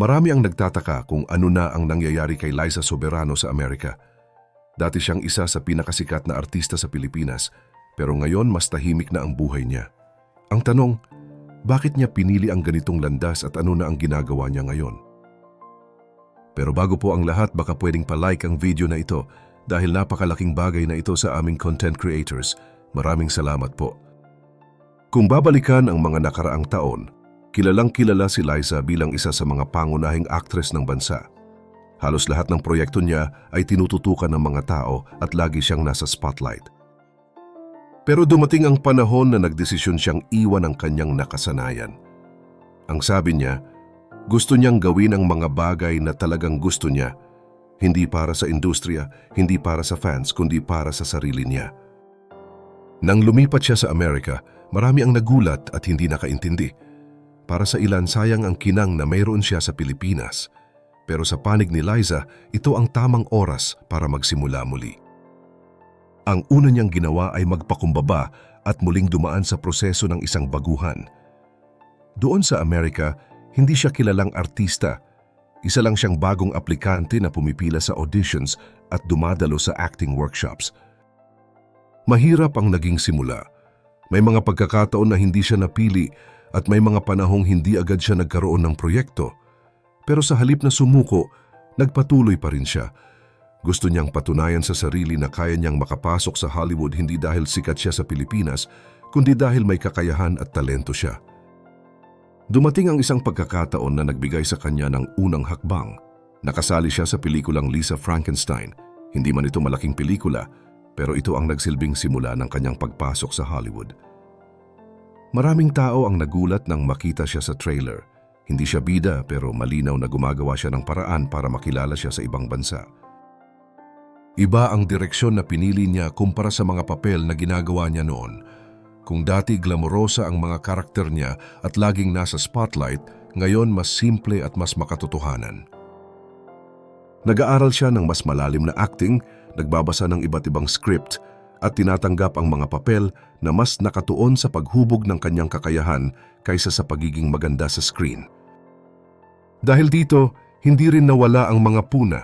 Marami ang nagtataka kung ano na ang nangyayari kay Liza Soberano sa Amerika. Dati siyang isa sa pinakasikat na artista sa Pilipinas, pero ngayon mas tahimik na ang buhay niya. Ang tanong, bakit niya pinili ang ganitong landas at ano na ang ginagawa niya ngayon? Pero bago po ang lahat, baka pwedeng pa-like ang video na ito dahil napakalaking bagay na ito sa aming content creators. Maraming salamat po. Kung babalikan ang mga nakaraang taon, kilalang kilala si Liza bilang isa sa mga pangunahing aktres ng bansa. Halos lahat ng proyekto niya ay tinututukan ng mga tao at lagi siyang nasa spotlight. Pero dumating ang panahon na nagdesisyon siyang iwan ang kanyang nakasanayan. Ang sabi niya, gusto niyang gawin ang mga bagay na talagang gusto niya, hindi para sa industriya, hindi para sa fans, kundi para sa sarili niya. Nang lumipat siya sa Amerika, marami ang nagulat at hindi nakaintindi. Para sa ilan, sayang ang kinang na mayroon siya sa Pilipinas. Pero sa panig ni Liza, ito ang tamang oras para magsimula muli. Ang una niyang ginawa ay magpakumbaba at muling dumaan sa proseso ng isang baguhan. Doon sa Amerika, hindi siya kilalang artista. Isa lang siyang bagong aplikante na pumipila sa auditions at dumadalo sa acting workshops. Mahirap ang naging simula. May mga pagkakataon na hindi siya napili at may mga panahong hindi agad siya nagkaroon ng proyekto. Pero sa halip na sumuko, nagpatuloy pa rin siya. Gusto niyang patunayan sa sarili na kaya niyang makapasok sa Hollywood hindi dahil sikat siya sa Pilipinas, kundi dahil may kakayahan at talento siya. Dumating ang isang pagkakataon na nagbigay sa kanya ng unang hakbang. Nakasali siya sa pelikulang Lisa Frankenstein. Hindi man ito malaking pelikula, pero ito ang nagsilbing simula ng kanyang pagpasok sa Hollywood. Maraming tao ang nagulat nang makita siya sa trailer. Hindi siya bida pero malinaw na gumagawa siya ng paraan para makilala siya sa ibang bansa. Iba ang direksyon na pinili niya kumpara sa mga papel na ginagawa niya noon. Kung dati glamorosa ang mga karakter niya at laging nasa spotlight, ngayon mas simple at mas makatotohanan. Nag-aaral siya ng mas malalim na acting, nagbabasa ng iba't ibang script at tinatanggap ang mga papel na mas nakatuon sa paghubog ng kanyang kakayahan kaysa sa pagiging maganda sa screen. Dahil dito, hindi rin nawala ang mga puna.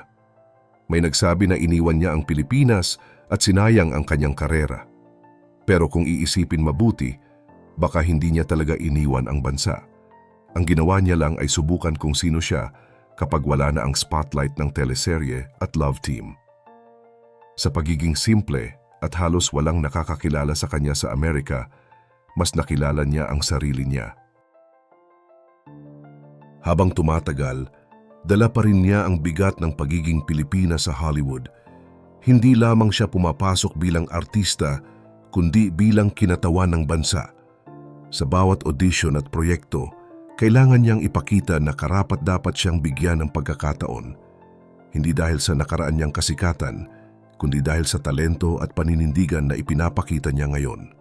May nagsabi na iniwan niya ang Pilipinas at sinayang ang kanyang karera. Pero kung iisipin mabuti, baka hindi niya talaga iniwan ang bansa. Ang ginawa niya lang ay subukan kung sino siya kapag wala na ang spotlight ng teleserye at love team. Sa pagiging simple at halos walang nakakakilala sa kanya sa Amerika, mas nakilala niya ang sarili niya. Habang tumatagal, dala pa rin niya ang bigat ng pagiging Pilipina sa Hollywood. Hindi lamang siya pumapasok bilang artista, kundi bilang kinatawan ng bansa. Sa bawat audition at proyekto, kailangan niyang ipakita na karapat dapat siyang bigyan ng pagkakataon. Hindi dahil sa nakaraan niyang kasikatan, kundi dahil sa talento at paninindigan na ipinapakita niya ngayon.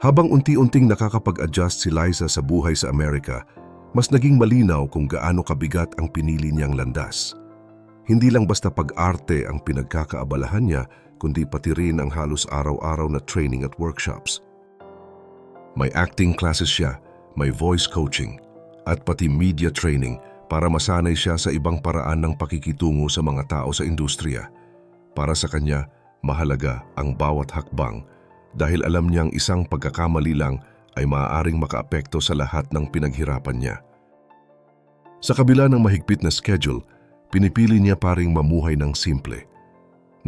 Habang unti-unting nakakapag-adjust si Liza sa buhay sa Amerika, mas naging malinaw kung gaano kabigat ang pinili niyang landas. Hindi lang basta pag-arte ang pinagkakaabalahan niya, kundi pati rin ang halos araw-araw na training at workshops. May acting classes siya, may voice coaching, at pati media training para masanay siya sa ibang paraan ng pakikitungo sa mga tao sa industriya. Para sa kanya, mahalaga ang bawat hakbang dahil alam niyang isang pagkakamali lang ay maaaring makaapekto sa lahat ng pinaghirapan niya. Sa kabila ng mahigpit na schedule, pinipili niya paring mamuhay ng simple.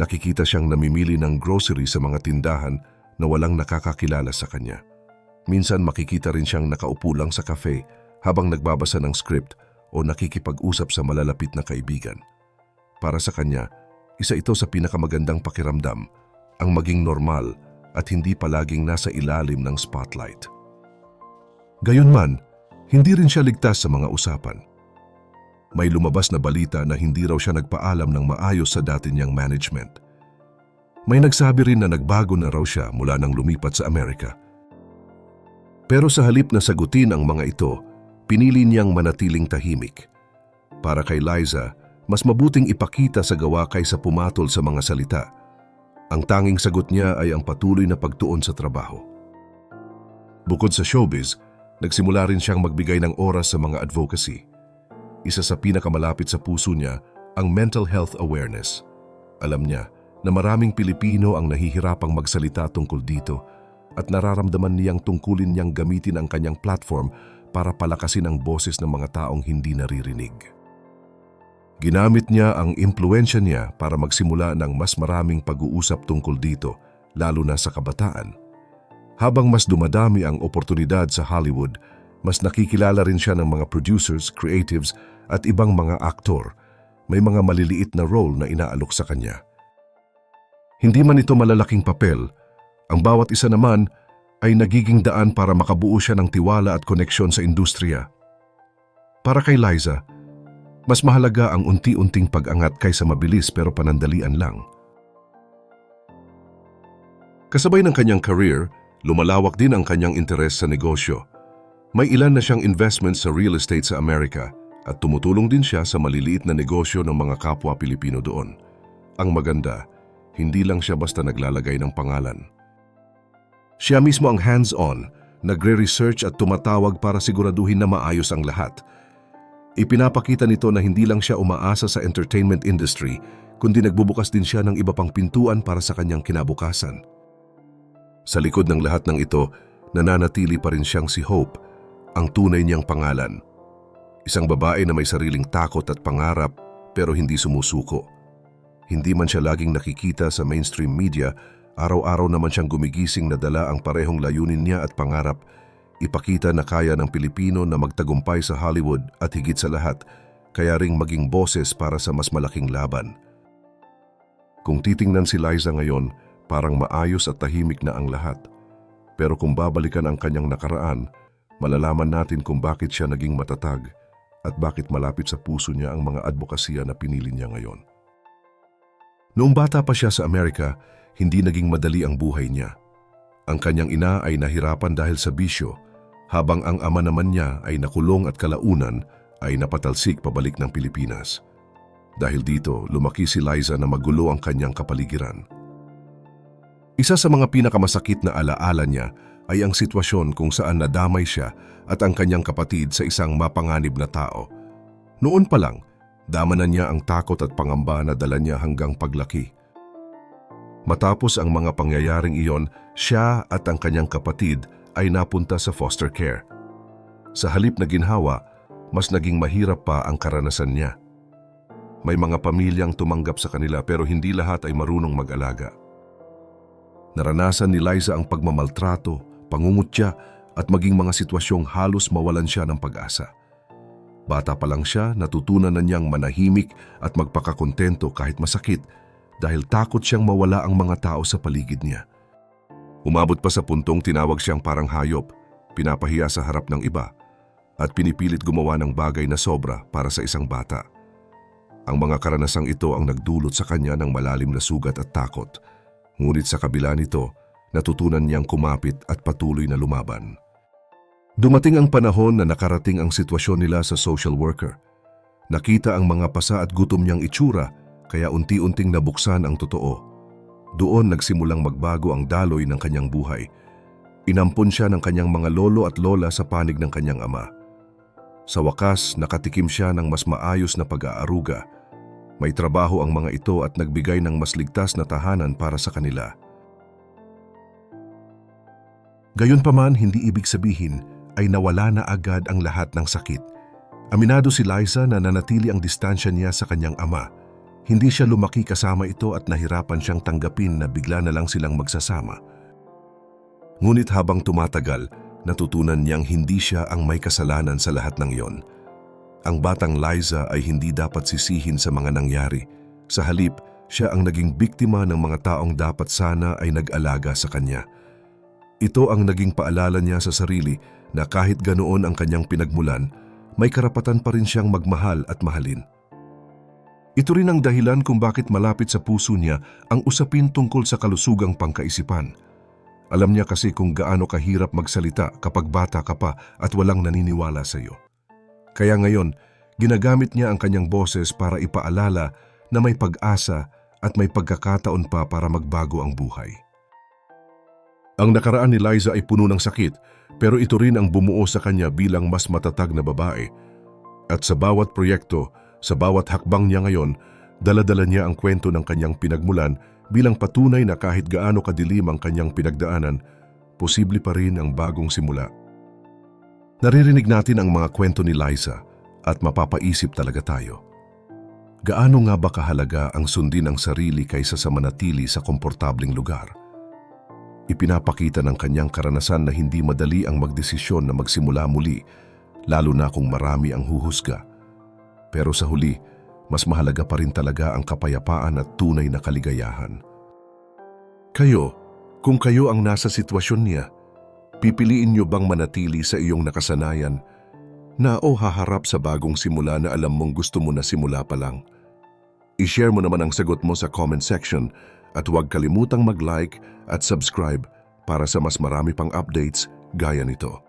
Nakikita siyang namimili ng grocery sa mga tindahan na walang nakakakilala sa kanya. Minsan makikita rin siyang nakaupo lang sa cafe habang nagbabasa ng script o nakikipag-usap sa malalapit na kaibigan. Para sa kanya, isa ito sa pinakamagandang pakiramdam, ang maging normal at hindi palaging nasa ilalim ng spotlight. Gayunman, hindi rin siya ligtas sa mga usapan. May lumabas na balita na hindi raw siya nagpaalam ng maayos sa dati niyang management. May nagsabi rin na nagbago na raw siya mula nang lumipat sa Amerika. Pero sa halip na sagutin ang mga ito, pinili niyang manatiling tahimik. Para kay Liza, mas mabuting ipakita sa gawa kaysa pumatol sa mga salita. Ang tanging sagot niya ay ang patuloy na pagtuon sa trabaho. Bukod sa showbiz, nagsimula rin siyang magbigay ng oras sa mga advocacy. isa sa pinakamalapit sa puso niya ang mental health awareness. Alam niya na maraming Pilipino ang nahihirapang magsalita tungkol dito at nararamdaman niyang tungkulin niyang gamitin ang kanyang platform para palakasin ang boses ng mga taong hindi naririnig. Ginamit niya ang impluensya niya para magsimula ng mas maraming pag-uusap tungkol dito, lalo na sa kabataan. Habang mas dumadami ang oportunidad sa Hollywood, mas nakikilala rin siya ng mga producers, creatives at ibang mga aktor. May mga maliliit na role na inaalok sa kanya. Hindi man ito malalaking papel, ang bawat isa naman ay nagiging daan para makabuo siya ng tiwala at koneksyon sa industriya. Para kay Liza, mas mahalaga ang unti-unting pag-angat kaysa mabilis pero panandalian lang. Kasabay ng kanyang career, lumalawak din ang kanyang interes sa negosyo. May ilan na siyang investments sa real estate sa Amerika at tumutulong din siya sa maliliit na negosyo ng mga kapwa Pilipino doon. Ang maganda, hindi lang siya basta naglalagay ng pangalan. Siya mismo ang hands-on, nagre-research at tumatawag para siguraduhin na maayos ang lahat. Ipinapakita nito na hindi lang siya umaasa sa entertainment industry, kundi nagbubukas din siya ng iba pang pintuan para sa kanyang kinabukasan. Sa likod ng lahat ng ito, nananatili pa rin siyang si Hope, ang tunay niyang pangalan. Isang babae na may sariling takot at pangarap pero hindi sumusuko. Hindi man siya laging nakikita sa mainstream media, araw-araw naman siyang gumigising na dala ang parehong layunin niya at pangarap, ipakita na kaya ng Pilipino na magtagumpay sa Hollywood at higit sa lahat, kaya ring maging boses para sa mas malaking laban. Kung titingnan si Liza ngayon, parang maayos at tahimik na ang lahat. Pero kung babalikan ang kanyang nakaraan, malalaman natin kung bakit siya naging matatag at bakit malapit sa puso niya ang mga advokasya na pinili niya ngayon. Noong bata pa siya sa Amerika, hindi naging madali ang buhay niya. Ang kanyang ina ay nahirapan dahil sa bisyo, habang ang ama naman niya ay nakulong at kalaunan ay napatalsik pabalik ng Pilipinas. Dahil dito, lumaki si Liza na magulo ang kanyang kapaligiran. Isa sa mga pinakamasakit na alaala niya ay ang sitwasyon kung saan nadamay siya at ang kanyang kapatid sa isang mapanganib na tao. Noon pa lang, dama na niya ang takot at pangamba na dala niya hanggang paglaki. Matapos ang mga pangyayaring iyon, siya at ang kanyang kapatid ay napunta sa foster care. Sa halip na ginhawa, mas naging mahirap pa ang karanasan niya. May mga pamilyang tumanggap sa kanila pero hindi lahat ay marunong mag-alaga. Naranasan ni Liza ang pagmamaltrato, pangungutya at maging mga sitwasyong halos mawalan siya ng pag-asa. Bata pa lang siya, natutunan na niyang manahimik at magpakakontento kahit masakit dahil takot siyang mawala ang mga tao sa paligid niya. Umabot pa sa puntong tinawag siyang parang hayop, pinapahiya sa harap ng iba, at pinipilit gumawa ng bagay na sobra para sa isang bata. Ang mga karanasang ito ang nagdulot sa kanya ng malalim na sugat at takot, ngunit sa kabila nito, natutunan niyang kumapit at patuloy na lumaban. Dumating ang panahon na nakarating ang sitwasyon nila sa social worker. Nakita ang mga pasa at gutom niyang itsura kaya unti-unting nabuksan ang totoo. Doon nagsimulang magbago ang daloy ng kanyang buhay. Inampon siya ng kanyang mga lolo at lola sa panig ng kanyang ama. Sa wakas, nakatikim siya ng mas maayos na pag-aaruga. May trabaho ang mga ito at nagbigay ng mas ligtas na tahanan para sa kanila. Gayunpaman, hindi ibig sabihin ay nawala na agad ang lahat ng sakit. Aminado si Liza na nanatili ang distansya niya sa kanyang ama. Hindi siya lumaki kasama ito at nahirapan siyang tanggapin na bigla na lang silang magsasama. Ngunit habang tumatagal, natutunan niyang hindi siya ang may kasalanan sa lahat ng iyon. Ang batang Liza ay hindi dapat sisihin sa mga nangyari. Sa halip, siya ang naging biktima ng mga taong dapat sana ay nag-alaga sa kanya. Ito ang naging paalala niya sa sarili na kahit ganoon ang kanyang pinagmulan, may karapatan pa rin siyang magmahal at mahalin. Ito rin ang dahilan kung bakit malapit sa puso niya ang usapin tungkol sa kalusugang pangkaisipan. Alam niya kasi kung gaano kahirap magsalita kapag bata ka pa at walang naniniwala sa iyo. Kaya ngayon, ginagamit niya ang kanyang boses para ipaalala na may pag-asa at may pagkakataon pa para magbago ang buhay. Ang nakaraan ni Liza ay puno ng sakit pero ito rin ang bumuo sa kanya bilang mas matatag na babae. At sa bawat proyekto, sa bawat hakbang niya ngayon, daladala niya ang kwento ng kanyang pinagmulan bilang patunay na kahit gaano kadilim ang kanyang pinagdaanan, posible pa rin ang bagong simula. Naririnig natin ang mga kwento ni Liza at mapapaisip talaga tayo. Gaano nga ba kahalaga ang sundin ang sarili kaysa sa manatili sa komportabling lugar? Ipinapakita ng kanyang karanasan na hindi madali ang magdesisyon na magsimula muli, lalo na kung marami ang huhusga. Pero sa huli, mas mahalaga pa rin talaga ang kapayapaan at tunay na kaligayahan. Kayo, kung kayo ang nasa sitwasyon niya, pipiliin niyo bang manatili sa iyong nakasanayan na o haharap sa bagong simula na alam mong gusto mo na simula pa lang? I-share mo naman ang sagot mo sa comment section at huwag kalimutang mag-like at subscribe para sa mas marami pang updates gaya nito.